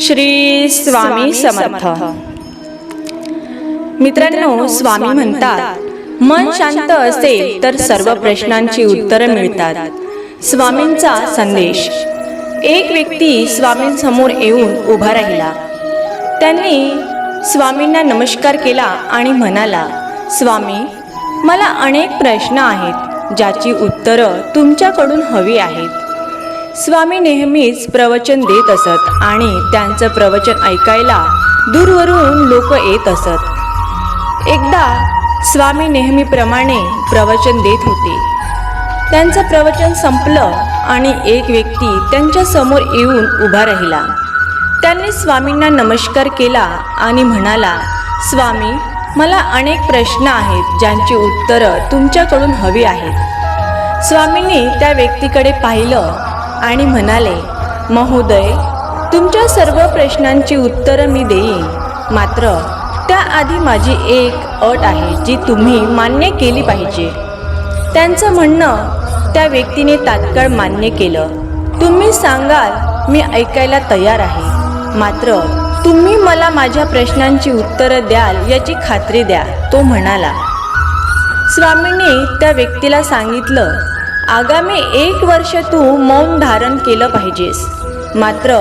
श्री स्वामी समर्थ. मित्रांनो स्वामी म्हणतात मन शांत असेल तर सर्व प्रश्नांची उत्तरं मिळतात. स्वामींचा संदेश. एक व्यक्ती स्वामींसमोर येऊन उभा राहिला. त्यांनी स्वामींना नमस्कार केला आणि म्हणाला स्वामी मला अनेक प्रश्न आहेत ज्याची उत्तरं तुमच्याकडून हवी आहेत. स्वामी नेहमीच प्रवचन देत असत आणि त्यांचं प्रवचन ऐकायला दूरवरून लोक येत असत. एकदा स्वामी नेहमीप्रमाणे प्रवचन देत होते. त्यांचं प्रवचन संपलं आणि एक व्यक्ती त्यांच्यासमोर येऊन उभा राहिला. त्यांनी स्वामींना नमस्कार केला आणि म्हणाला स्वामी मला अनेक प्रश्न आहेत ज्यांची उत्तरं तुमच्याकडून हवी आहेत. स्वामींनी त्या व्यक्तीकडे पाहिलं आणि म्हणाले महोदय तुमच्या सर्व प्रश्नांची उत्तरं मी देईन. मात्र त्याआधी माझी एक अट आहे जी तुम्ही मान्य केली पाहिजे. त्यांचं म्हणणं त्या व्यक्तीने तात्काळ मान्य केलं. तुम्ही सांगाल मी ऐकायला तयार आहे. मात्र तुम्ही मला माझ्या प्रश्नांची उत्तरं द्याल याची खात्री द्या तो म्हणाला. स्वामींनी त्या व्यक्तीला सांगितलं आगामी एक वर्ष तू मौन धारण केलं पाहिजेस. मात्र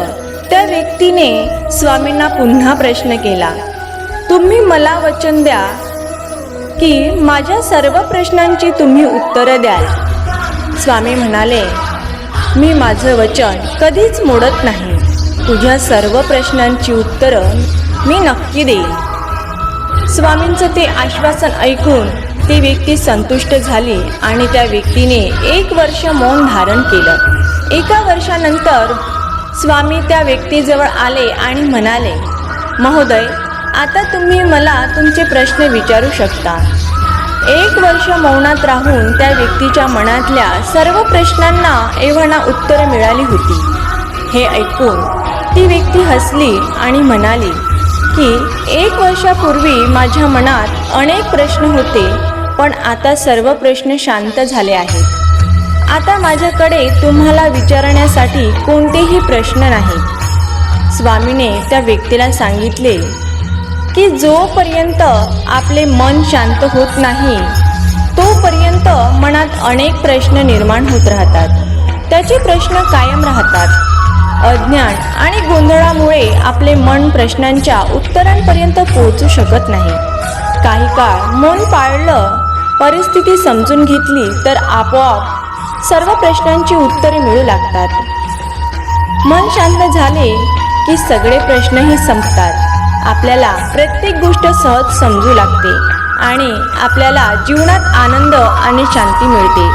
त्या व्यक्तीने स्वामींना पुन्हा प्रश्न केला. तुम्ही मला वचन द्या की माझ्या सर्व प्रश्नांची तुम्ही उत्तरं द्याल. स्वामी म्हणाले मी माझं वचन कधीच मोडत नाही. तुझ्या सर्व प्रश्नांची उत्तरं मी नक्की देईन. स्वामींचं ते आश्वासन ऐकून ती व्यक्ती संतुष्ट झाली आणि त्या व्यक्तीने एक वर्ष मौन धारण केलं. एका वर्षानंतर स्वामी त्या व्यक्तीजवळ आले आणि म्हणाले महोदय आता तुम्ही मला तुमचे प्रश्न विचारू शकता. एक वर्ष मौनात राहून त्या व्यक्तीच्या मनातल्या सर्व प्रश्नांना एव्हाना उत्तरं मिळाली होती. हे ऐकून ती व्यक्ती हसली आणि म्हणाली की एक वर्षापूर्वी माझ्या मनात अनेक प्रश्न होते पण आता सर्व प्रश्न शांत झाले आहेत. आता माझ्याकडे तुम्हाला विचारण्यासाठी कोणतेही प्रश्न नाहीत स्वामीने त्या व्यक्तीला सांगितले की जोपर्यंत आपले मन शांत होत नाही तोपर्यंत मनात अनेक प्रश्न निर्माण होत राहतात. त्याचे प्रश्न कायम राहतात. अज्ञान आणि गोंधळामुळे आपले मन प्रश्नांच्या उत्तरांपर्यंत पोहोचू शकत नाही. काही काळ मन पाळलं परिस्थिती समजून घेतली तर आपोआप सर्व प्रश्नांची उत्तरे मिळू लागतात. मन शांत झाले की सगळे प्रश्नही संपतात. आपल्याला प्रत्येक गोष्ट सहज समजू लागते आणि आपल्याला जीवनात आनंद आणि शांती मिळते.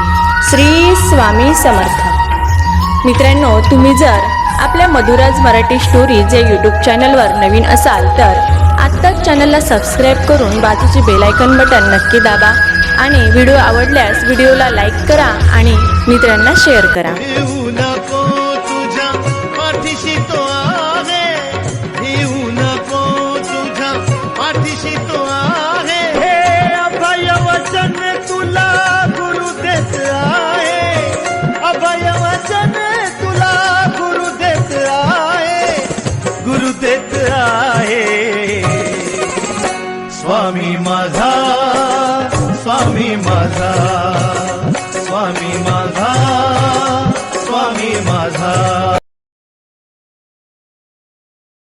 श्री स्वामी समर्थ. मित्रांनो तुम्ही जर आपल्या मधुराज मराठी स्टोरीज या यूट्यूब चॅनलवर नवीन असाल तर आत्ताच चॅनलला सबस्क्राईब करून बाजूचे बेलायकन बटन नक्की दाबा. आणि व्हिडिओ आवडल्यास व्हिडिओला लाईक करा आणि मित्रांना शेअर करा. येऊ नको स्वामी माझा स्वामी माझा